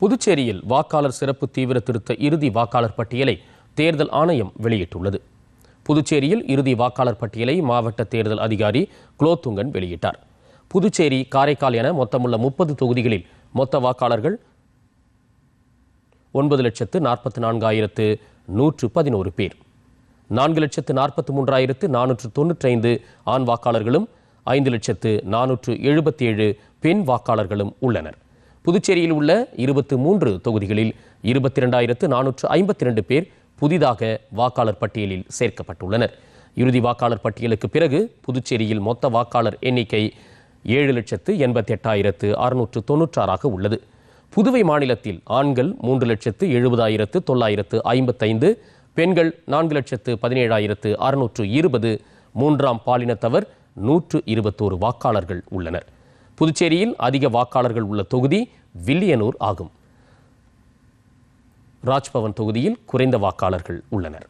புதுச்சேரியில் வாக்காளர் சிறப்பு தீவிர திருத்த இறுதி வாக்காளர் பட்டியலை தேர்தல் ஆணையம் வெளியிட்டுள்ளது. புதுச்சேரியில் இறுதி வாக்காளர் பட்டியலை மாவட்ட தேர்தல் அதிகாரி குலோத்துங்கன் வெளியிட்டார். புதுச்சேரி காரைக்கால் என மொத்தமுள்ள முப்பது தொகுதிகளில் மொத்த வாக்காளர்கள் ஒன்பது லட்சத்து நாற்பத்தி நான்காயிரத்து நூற்று பதினோரு பேர். நான்கு லட்சத்து நாற்பத்தி மூன்றாயிரத்து நானூற்று தொன்னூற்றி ஐந்து ஆண் வாக்காளர்களும் ஐந்து லட்சத்து நானூற்று எழுபத்தி ஏழு பெண் வாக்காளர்களும் உள்ளனர். புதுச்சேரியில் உள்ள இருபத்து மூன்று தொகுதிகளில் இருபத்தி இரண்டாயிரத்து நானூற்று ஐம்பத்தி ரெண்டு பேர் புதிதாக வாக்காளர் பட்டியலில் சேர்க்கப்பட்டுள்ளனர். இறுதி வாக்காளர் பட்டியலுக்கு பிறகு புதுச்சேரியில் மொத்த வாக்காளர் எண்ணிக்கை ஏழு லட்சத்து எண்பத்தி எட்டாயிரத்து அறுநூற்று தொன்னூற்றாறாக உள்ளது. புதுவை மாநிலத்தில் ஆண்கள் மூன்று லட்சத்து எழுபதாயிரத்து தொள்ளாயிரத்து ஐம்பத்தைந்து பெண்கள் நான்கு லட்சத்து பதினேழாயிரத்து அறுநூற்று இருபது மூன்றாம் பாலினத்தவர் நூற்று இருபத்தோரு வாக்காளர்கள் உள்ளனர். புதுச்சேரியில் அதிக வாக்காளர்கள் உள்ள தொகுதி வில்லியனூர் ஆகும். ராஜ்பவன் தொகுதியில் குறைந்த வாக்காளர்கள் உள்ளனர்.